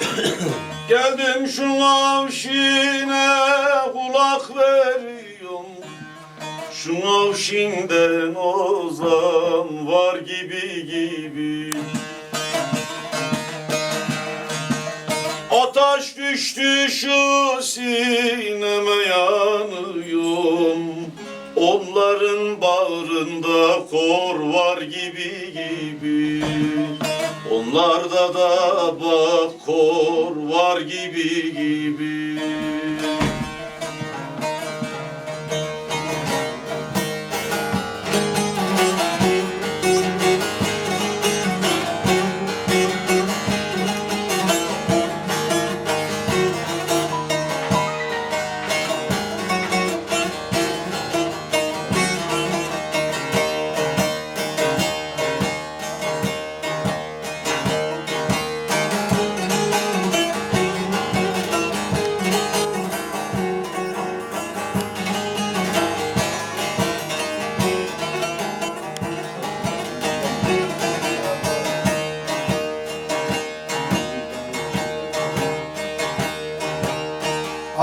Geldim şu avşine kulak veriyorum. Şu avşinden ozan var gibi gibi. Ataş düştü şu sineme yanıyorum. Onların bağrında kor var gibi gibi Onlarda da bak kor var gibi gibi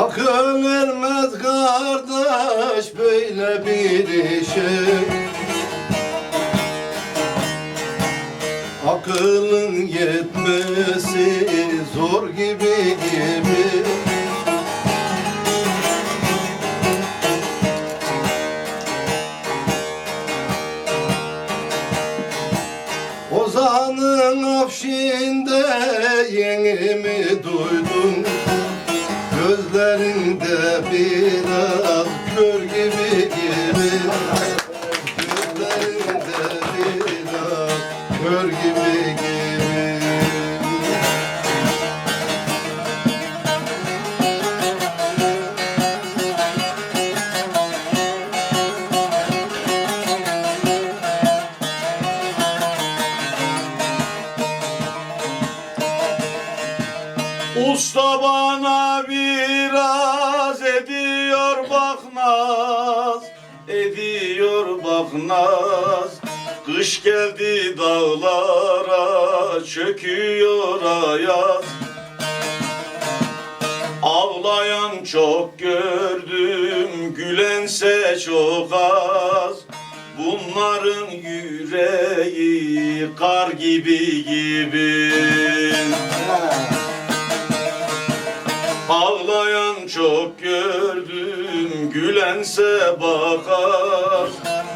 Akıl ermez kardeş böyle bir işe Akılın yetmesi zor gibi gibi biraz kör gibi gibi. Gözlerinde biraz kör gibi gibi. Usta Ediyor bak Kış geldi dağlara çöküyor ayaz. Ağlayan çok gördüm gülense çok az. Bunların yüreği kar gibi gibi gülense bakar.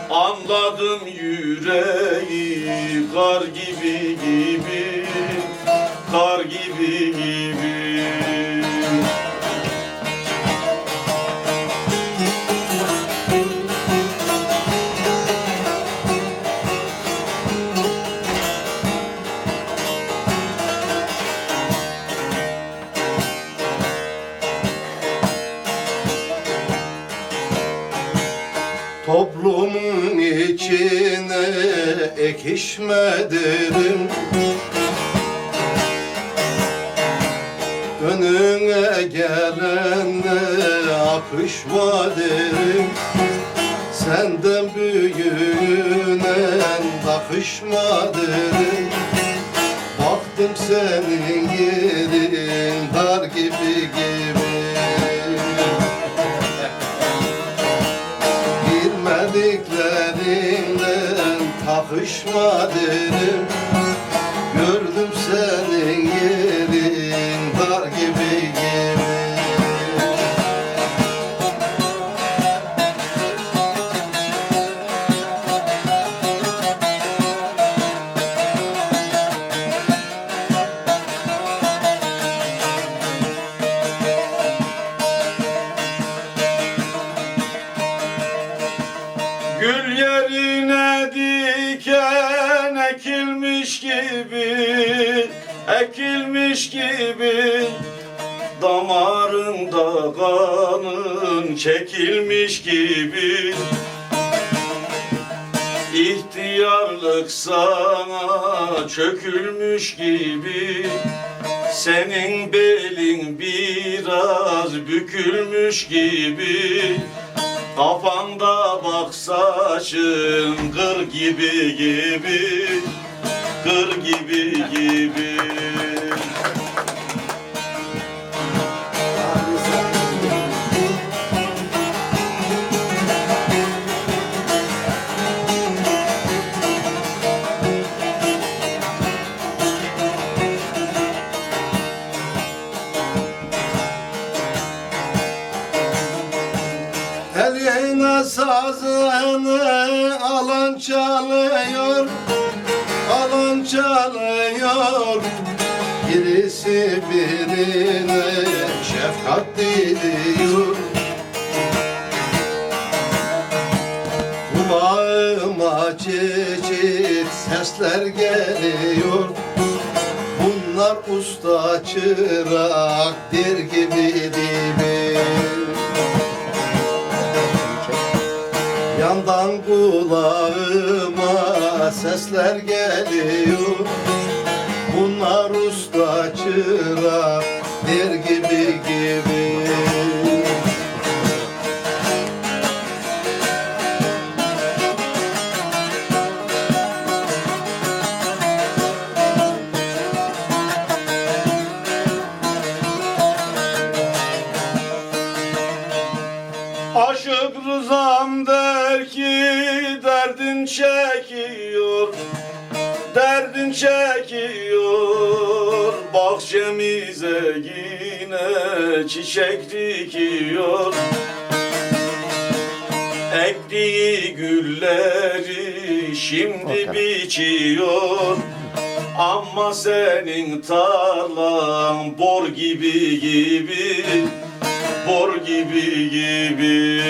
Anladım yüreği kar gibi gibi Kar gibi gibi içine ekişme derim Önüne gelenle akışma derim Senden büyüğüne takışma derim Baktım senin yerin dar gibi gibi derim gibi Ekilmiş gibi. Damarında kanın çekilmiş gibi. İhtiyarlık sana çökülmüş gibi. Senin belin biraz bükülmüş gibi. Kafanda bak saçın kır gibi gibi Bakır gibi gibi. Sazını alan çalıyor. Alan çalıyor. Birisi birine şefkat diliyor. Kulağıma çeçit sesler geliyor. Bunlar usta çırak der gibi dibi Yandan kulağıma sesler geliyor. Bunlar usta çırak der gibi gibi. Aşık rızam der ki derdin çekiyor Derdin çekiyor. Bahçemize yine çiçek dikiyor. Ektiği gülleri şimdi biçiyor. Ama senin tarlan bor gibi gibi Bor gibi gibi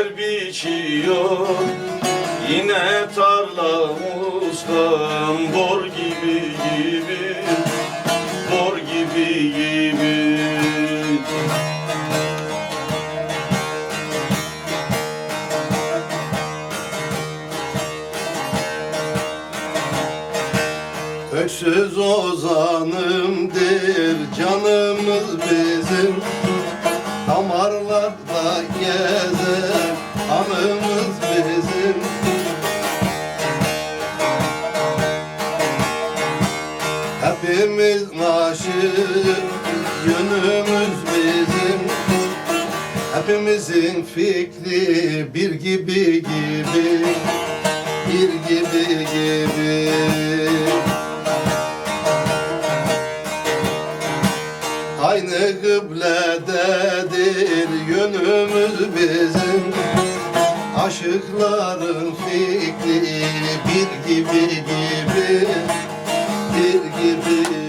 güller biçiyor. Yine tarla ustam bor gibi gibi Bor gibi gibi. Öksüz ozanımdır yönümüz bizim. Hepimizin fikri bir gibi gibi Bir gibi gibi. Aynı kıblededir yönümüz bizim. Aşıkların fikri bir gibi gibi Bir gibi